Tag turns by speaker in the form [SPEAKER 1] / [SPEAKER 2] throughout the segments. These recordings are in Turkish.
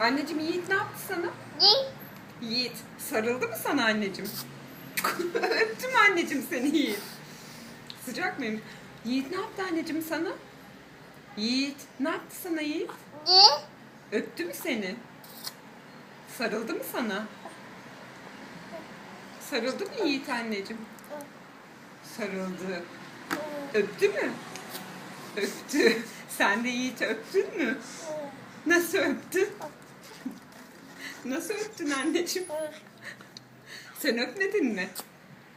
[SPEAKER 1] Anneciğim Yiğit ne yaptı sana?
[SPEAKER 2] Ne?
[SPEAKER 1] Yiğit sarıldı mı sana anneciğim? Öptü mü anneciğim seni Yiğit? Sıcak mıyım? Yiğit ne yaptı anneciğim sana? Yiğit ne yaptı sana Yiğit?
[SPEAKER 2] Ne?
[SPEAKER 1] Öptü mü seni? Sarıldı mı sana? Sarıldı mı Yiğit anneciğim? Sarıldı. Öptü mü? Öptü. Sen de Yiğit'i öptün mü? Nasıl öptün? Nasıl öptün anneciğim? Sen öpmedin mi?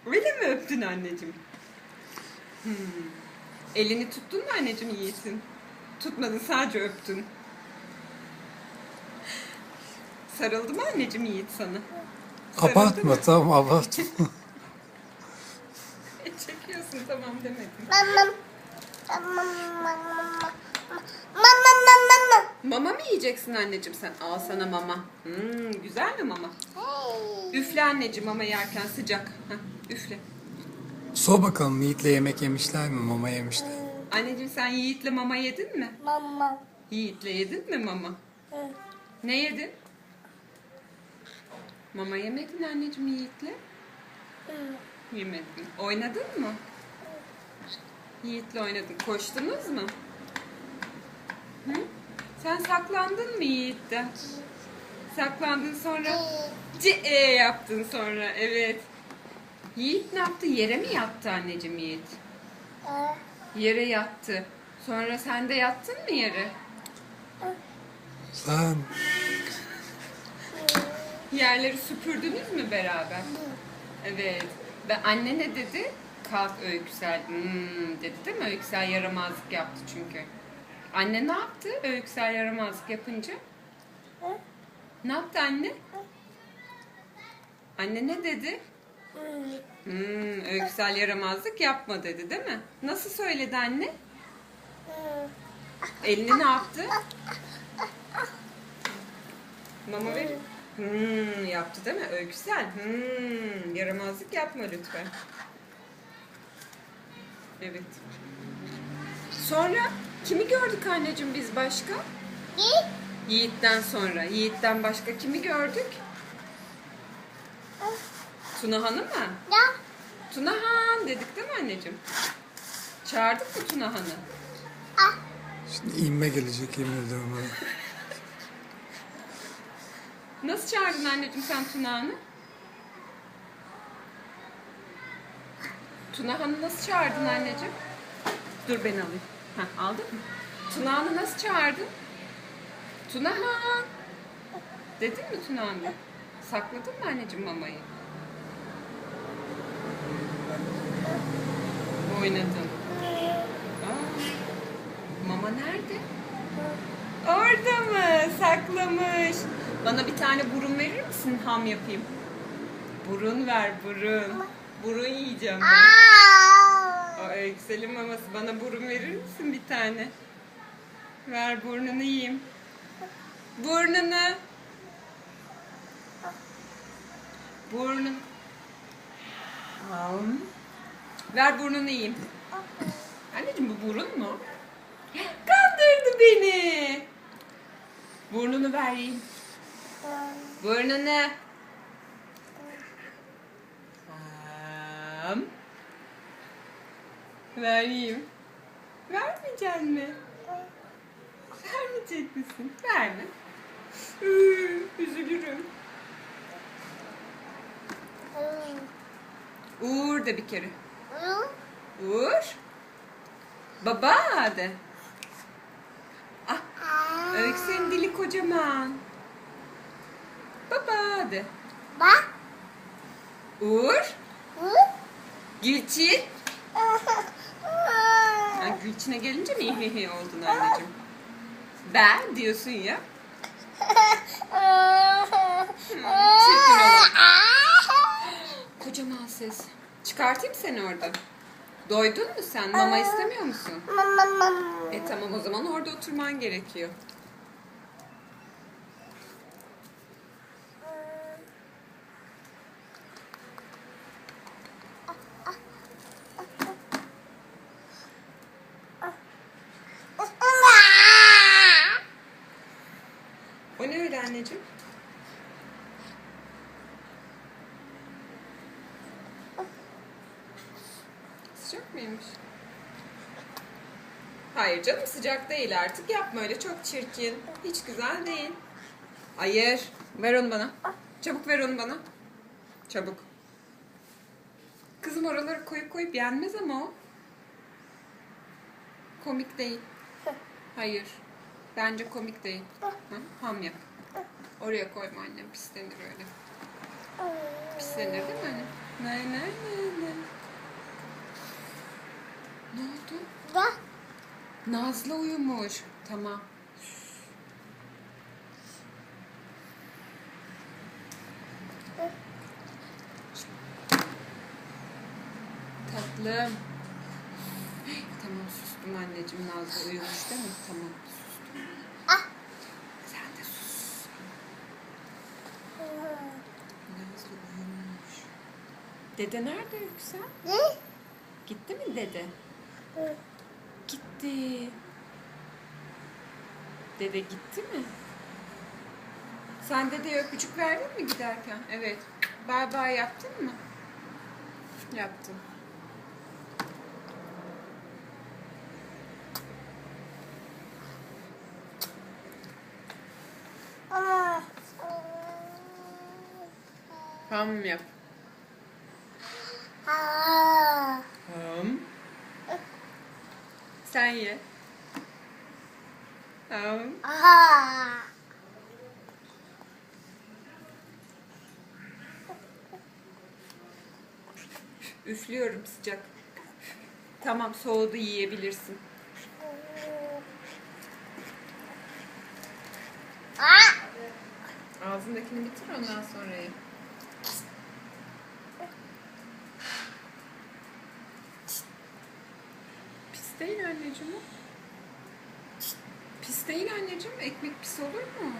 [SPEAKER 1] Öyle mi öptün anneciğim? Hmm. Elini tuttun mu anneciğim Yiğit'in? Tutmadın sadece öptün. Sarıldı mı anneciğim Yiğit sana? Sarıldı
[SPEAKER 3] Abartma
[SPEAKER 1] mı?
[SPEAKER 3] tamam abartma.
[SPEAKER 1] E, Çekiyorsun tamam demedim.
[SPEAKER 2] Mamam. Mamam. Mamam. Mamam.
[SPEAKER 1] Mama mı yiyeceksin anneciğim sen? Al sana mama. Hmm, güzel mi mama?
[SPEAKER 2] Hey.
[SPEAKER 1] Üfle anneciğim mama yerken sıcak. Heh, üfle.
[SPEAKER 3] Sor bakalım Yiğit'le yemek yemişler mi? Mama yemişler.
[SPEAKER 1] Anneciğim sen Yiğit'le mama yedin mi?
[SPEAKER 2] Mamam.
[SPEAKER 1] Yiğit'le yedin mi mama?
[SPEAKER 2] Hı.
[SPEAKER 1] Ne yedin? Mama yemedin anneciğim Yiğit'le.
[SPEAKER 2] Hı.
[SPEAKER 1] Yemedin. Oynadın mı? Yiğit'le oynadın. Koştunuz mu? Hı? Sen saklandın mı Yiğit'ten? Saklandın sonra C e yaptın sonra evet. Yiğit ne yaptı? Yere mi yattı anneciğim Yiğit? Yere yattı. Sonra sen de yattın mı yere?
[SPEAKER 3] Sen
[SPEAKER 1] Yerleri süpürdünüz mü beraber? Evet. Ve anne ne dedi? Kalk Öyküsel. Hmm, dedi değil mi? Öyküsel yaramazlık yaptı çünkü. Anne ne yaptı Öyküsel yaramazlık yapınca?
[SPEAKER 2] Hı.
[SPEAKER 1] Ne yaptı anne? Anne ne dedi?
[SPEAKER 2] hı.
[SPEAKER 1] Hmm, Öyküsel yaramazlık yapma dedi değil mi? Nasıl söyledi anne?
[SPEAKER 2] Hı.
[SPEAKER 1] Elini ne yaptı? Mama ver. Hmm, yaptı değil mi? Öyküsel. Hmm, yaramazlık yapma lütfen. Evet. Sonra kimi gördük anneciğim biz başka?
[SPEAKER 2] Ne?
[SPEAKER 1] Yiğit'ten sonra. Yiğit'ten başka kimi gördük? Tuna Han'ı mı?
[SPEAKER 2] Ya.
[SPEAKER 1] Tuna Han dedik değil mi anneciğim? Çağırdık mı Tuna Han'ı?
[SPEAKER 2] Ah.
[SPEAKER 3] şimdi inme gelecek yemin ediyorum bana.
[SPEAKER 1] Nasıl çağırdın anneciğim sen Tuna Han'ı? Tuna Han'ı nasıl çağırdın anneciğim? Dur ben alayım. Heh, aldın mı? Tuna Han'ı nasıl çağırdın? Tuna Han. Dedin mi Tuna Han'ı? Sakladın mı anneciğim mamayı? Oynadın. Aa, mama nerede? Orada mı? Saklamış. Bana bir tane burun verir misin? Ham yapayım. Burun ver burun. Burun yiyeceğim ben. Öyksel'in maması. Bana burun verir misin bir tane? Ver burnunu yiyeyim. Burnunu. Burnun. Am. Ver burnunu yiyeyim. Anneciğim bu burun mu? Kandırdı beni. Burnunu ver yiyeyim. Burnunu. Tamam. Vereyim. Vermeyecek mi? Vermeyecek misin? Verme. Üzülürüm. Uğur de bir kere. Uğur. Baba de. Ah,
[SPEAKER 2] Aa.
[SPEAKER 1] Öykü'nün dili kocaman. Baba de.
[SPEAKER 2] Bak.
[SPEAKER 1] Uğur.
[SPEAKER 2] Hı.
[SPEAKER 1] Gülçin. Ha, Gülçin'e gelince mi hihi oldun anneciğim? Ben diyorsun ya. Çirkin olan. Kocaman ses. Çıkartayım seni orada. Doydun mu sen? Mama istemiyor musun? E tamam o zaman orada oturman gerekiyor. O ne öyle Söyle anneciğim. Sıcak mıymış? Hayır canım sıcak değil artık. Yapma öyle çok çirkin. Hiç güzel değil. Hayır. Ver onu bana. Çabuk ver onu bana. Çabuk. Kızım oraları koyup koyup yenmez ama o. Komik değil. Hayır. Bence komik değil. Hı? Ham yap. Oraya koyma annem. Pislenir öyle. Pislenir değil mi anne? Nay nay nay nay. Ne oldu?
[SPEAKER 2] Da.
[SPEAKER 1] Nazlı uyumuş. Tamam. Tatlım. Tamam sustum anneciğim. Nazlı uyumuş değil mi? Tamam sustum.
[SPEAKER 2] Ah.
[SPEAKER 1] Sen de sus. Nazlı uyumuş. Dede nerede Yüksel?
[SPEAKER 2] Ne?
[SPEAKER 1] Gitti mi dede? Gitti. Dede gitti mi? Sen dedeye öpücük verdin mi giderken? Evet. Bay bay yaptın mı? Yaptım. Ham yap.
[SPEAKER 2] Ha.
[SPEAKER 1] Ham. Sen ye. Ham.
[SPEAKER 2] Aha.
[SPEAKER 1] Üflüyorum sıcak. Tamam soğudu yiyebilirsin.
[SPEAKER 2] Ah.
[SPEAKER 1] Ağzındakini bitir ondan sonra ye. Pis değil anneciğim. Pis değil anneciğim. Ekmek pis olur mu?